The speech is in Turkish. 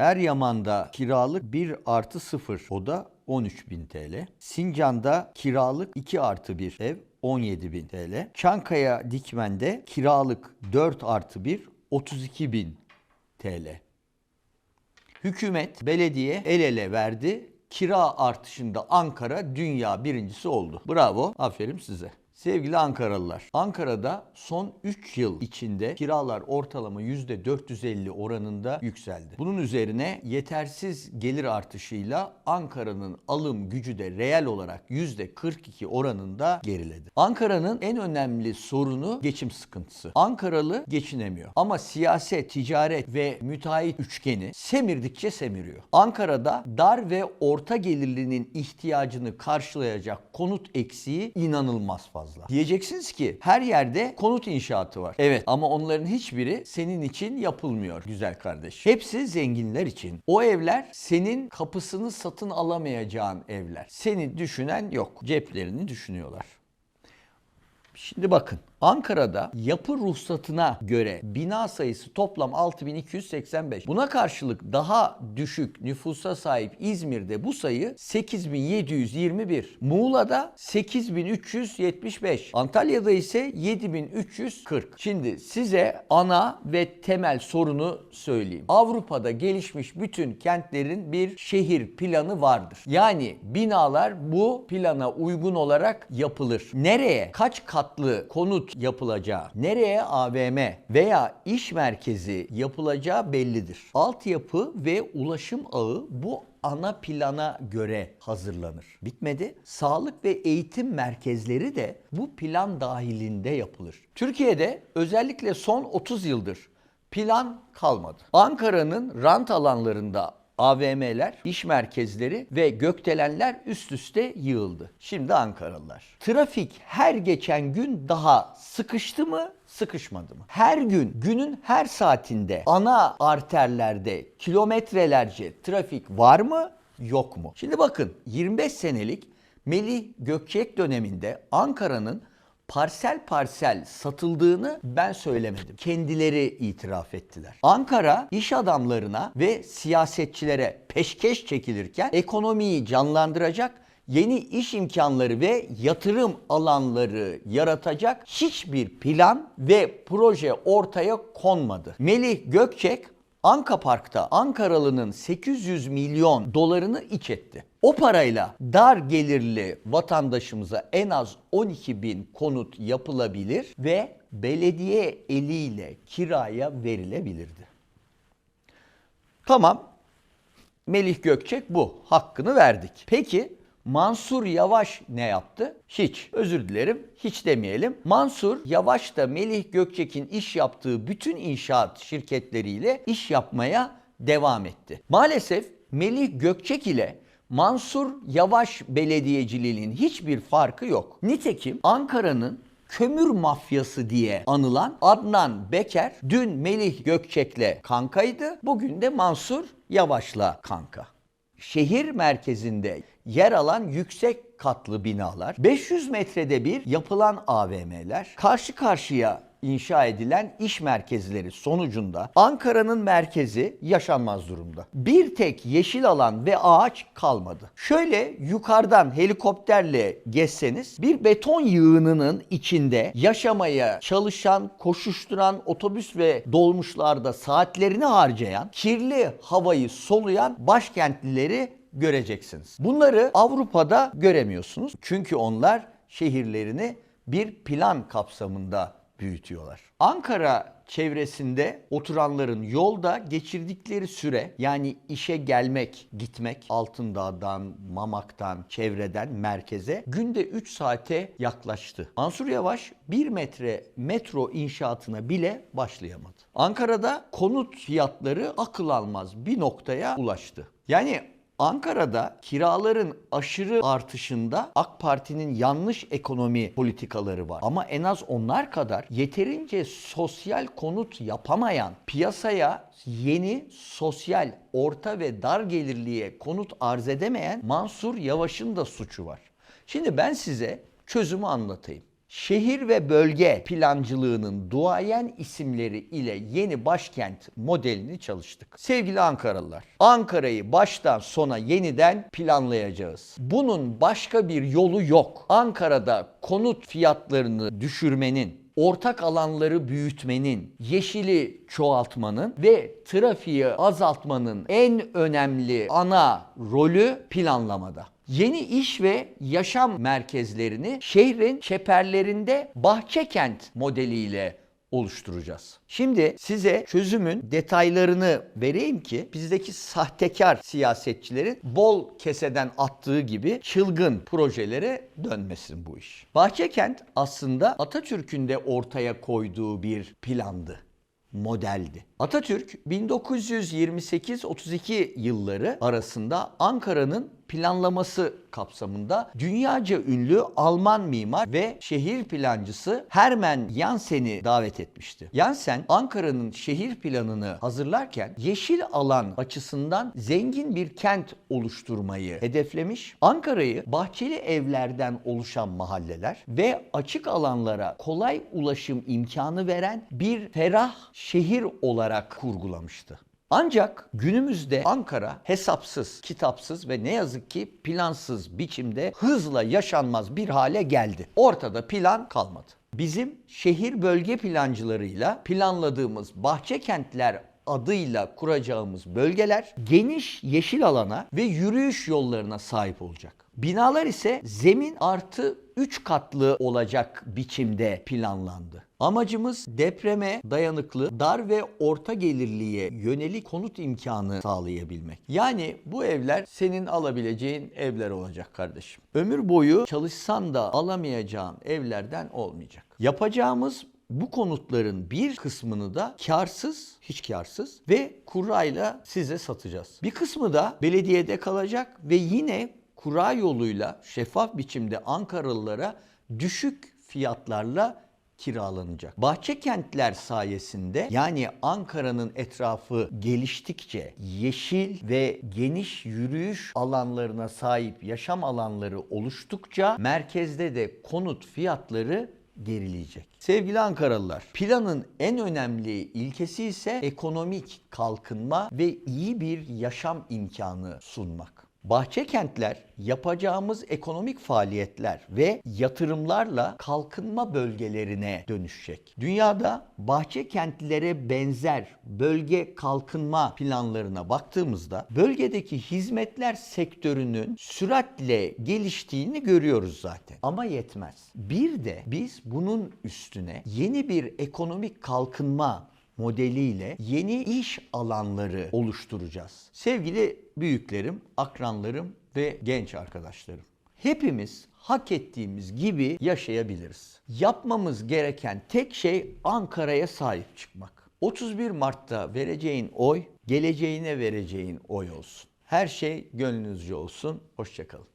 Eryaman'da kiralık 1 artı 0 oda 13.000 TL. Sincan'da kiralık 2 artı 1 ev 17.000 TL. Çankaya Dikmen'de kiralık 4 artı 1 32.000 TL. Hükümet, belediye el ele verdi. Kira artışında Ankara dünya birincisi oldu. Bravo, aferin size. Sevgili Ankaralılar, Ankara'da son 3 yıl içinde kiralar ortalama %450 oranında yükseldi. Bunun üzerine yetersiz gelir artışıyla Ankara'nın alım gücü de reel olarak %42 oranında geriledi. Ankara'nın en önemli sorunu geçim sıkıntısı. Ankaralı geçinemiyor. Ama siyaset, ticaret ve müteahhit üçgeni semirdikçe semiriyor. Ankara'da dar ve orta gelirlinin ihtiyacını karşılayacak konut eksiği inanılmaz fazla. Diyeceksiniz ki her yerde konut inşaatı var. Evet ama onların hiçbiri senin için yapılmıyor güzel kardeş. Hepsi zenginler için. O evler senin kapısını satın alamayacağın evler. Seni düşünen yok. Ceplerini düşünüyorlar. Şimdi bakın Ankara'da yapı ruhsatına göre bina sayısı toplam 6285. Buna karşılık daha düşük nüfusa sahip İzmir'de bu sayı 8721. Muğla'da 8375. Antalya'da ise 7340. Şimdi size ana ve temel sorunu söyleyeyim. Avrupa'da gelişmiş bütün kentlerin bir şehir planı vardır. Yani binalar bu plana uygun olarak yapılır. Nereye kaç katlı konut yapılacağı, nereye AVM veya iş merkezi yapılacağı bellidir. Altyapı ve ulaşım ağı bu ana plana göre hazırlanır. Bitmedi. Sağlık ve eğitim merkezleri de bu plan dahilinde yapılır. Türkiye'de özellikle son 30 yıldır plan kalmadı. Ankara'nın rant alanlarında AVM'ler, iş merkezleri ve gökdelenler üst üste yığıldı. Şimdi Ankaralılar. Trafik her geçen gün daha sıkıştı mı, sıkışmadı mı? Her gün, günün her saatinde ana arterlerde kilometrelerce trafik var mı, yok mu? Şimdi bakın 25 senelik Melih Gökçek döneminde Ankara'nın parsel parsel satıldığını ben söylemedim. Kendileri itiraf ettiler. Ankara iş adamlarına ve siyasetçilere peşkeş çekilirken ekonomiyi canlandıracak yeni iş imkanları ve yatırım alanları yaratacak hiçbir plan ve proje ortaya konmadı. Melih Gökçek Anka Park'ta Ankaralı'nın 800 milyon dolarını iç etti. O parayla dar gelirli vatandaşımıza en az 12 bin konut yapılabilir ve belediye eliyle kiraya verilebilirdi. Tamam. Melih Gökçek bu. Hakkını verdik. Peki Mansur Yavaş ne yaptı? Hiç. Özür dilerim. Hiç demeyelim. Mansur Yavaş da Melih Gökçek'in iş yaptığı bütün inşaat şirketleriyle iş yapmaya devam etti. Maalesef Melih Gökçek ile Mansur Yavaş belediyeciliğinin hiçbir farkı yok. Nitekim Ankara'nın kömür mafyası diye anılan Adnan Beker dün Melih Gökçek'le kankaydı. Bugün de Mansur Yavaş'la kanka. Şehir merkezinde yer alan yüksek katlı binalar, 500 metrede bir yapılan AVM'ler, karşı karşıya inşa edilen iş merkezleri sonucunda Ankara'nın merkezi yaşanmaz durumda. Bir tek yeşil alan ve ağaç kalmadı. Şöyle yukarıdan helikopterle geçseniz bir beton yığınının içinde yaşamaya çalışan, koşuşturan otobüs ve dolmuşlarda saatlerini harcayan, kirli havayı soluyan başkentlileri göreceksiniz. Bunları Avrupa'da göremiyorsunuz. Çünkü onlar şehirlerini bir plan kapsamında büyütüyorlar. Ankara çevresinde oturanların yolda geçirdikleri süre yani işe gelmek, gitmek Altındağ'dan, Mamak'tan, çevreden merkeze günde 3 saate yaklaştı. Mansur Yavaş 1 metre metro inşaatına bile başlayamadı. Ankara'da konut fiyatları akıl almaz bir noktaya ulaştı. Yani Ankara'da kiraların aşırı artışında AK Parti'nin yanlış ekonomi politikaları var. Ama en az onlar kadar yeterince sosyal konut yapamayan, piyasaya yeni sosyal, orta ve dar gelirliye konut arz edemeyen Mansur Yavaş'ın da suçu var. Şimdi ben size çözümü anlatayım. Şehir ve bölge plancılığının duayen isimleri ile yeni başkent modelini çalıştık. Sevgili Ankaralılar, Ankara'yı baştan sona yeniden planlayacağız. Bunun başka bir yolu yok. Ankara'da konut fiyatlarını düşürmenin, ortak alanları büyütmenin, yeşili çoğaltmanın ve trafiği azaltmanın en önemli ana rolü planlamada. Yeni iş ve yaşam merkezlerini şehrin çeperlerinde bahçekent modeliyle oluşturacağız. Şimdi size çözümün detaylarını vereyim ki bizdeki sahtekar siyasetçilerin bol keseden attığı gibi çılgın projelere dönmesin bu iş. Bahçekent aslında Atatürk'ün de ortaya koyduğu bir plandı modeldi. Atatürk 1928-32 yılları arasında Ankara'nın planlaması kapsamında dünyaca ünlü Alman mimar ve şehir plancısı Hermann Jansen'i davet etmişti. Jansen Ankara'nın şehir planını hazırlarken yeşil alan açısından zengin bir kent oluşturmayı hedeflemiş. Ankara'yı bahçeli evlerden oluşan mahalleler ve açık alanlara kolay ulaşım imkanı veren bir ferah şehir olarak kurgulamıştı. Ancak günümüzde Ankara hesapsız, kitapsız ve ne yazık ki plansız biçimde hızla yaşanmaz bir hale geldi. Ortada plan kalmadı. Bizim şehir bölge plancılarıyla planladığımız bahçe kentler adıyla kuracağımız bölgeler geniş yeşil alana ve yürüyüş yollarına sahip olacak. Binalar ise zemin artı 3 katlı olacak biçimde planlandı. Amacımız depreme dayanıklı, dar ve orta gelirliye yönelik konut imkanı sağlayabilmek. Yani bu evler senin alabileceğin evler olacak kardeşim. Ömür boyu çalışsan da alamayacağın evlerden olmayacak. Yapacağımız bu konutların bir kısmını da karsız, hiç karsız ve kurayla size satacağız. Bir kısmı da belediyede kalacak ve yine kura yoluyla şeffaf biçimde Ankaralılara düşük fiyatlarla kiralanacak. Bahçe kentler sayesinde yani Ankara'nın etrafı geliştikçe yeşil ve geniş yürüyüş alanlarına sahip yaşam alanları oluştukça merkezde de konut fiyatları gerileyecek. Sevgili Ankaralılar, planın en önemli ilkesi ise ekonomik kalkınma ve iyi bir yaşam imkanı sunmak. Bahçe kentler yapacağımız ekonomik faaliyetler ve yatırımlarla kalkınma bölgelerine dönüşecek. Dünyada bahçe kentlere benzer bölge kalkınma planlarına baktığımızda bölgedeki hizmetler sektörünün süratle geliştiğini görüyoruz zaten. Ama yetmez. Bir de biz bunun üstüne yeni bir ekonomik kalkınma modeliyle yeni iş alanları oluşturacağız. Sevgili büyüklerim, akranlarım ve genç arkadaşlarım. Hepimiz hak ettiğimiz gibi yaşayabiliriz. Yapmamız gereken tek şey Ankara'ya sahip çıkmak. 31 Mart'ta vereceğin oy, geleceğine vereceğin oy olsun. Her şey gönlünüzce olsun. Hoşçakalın.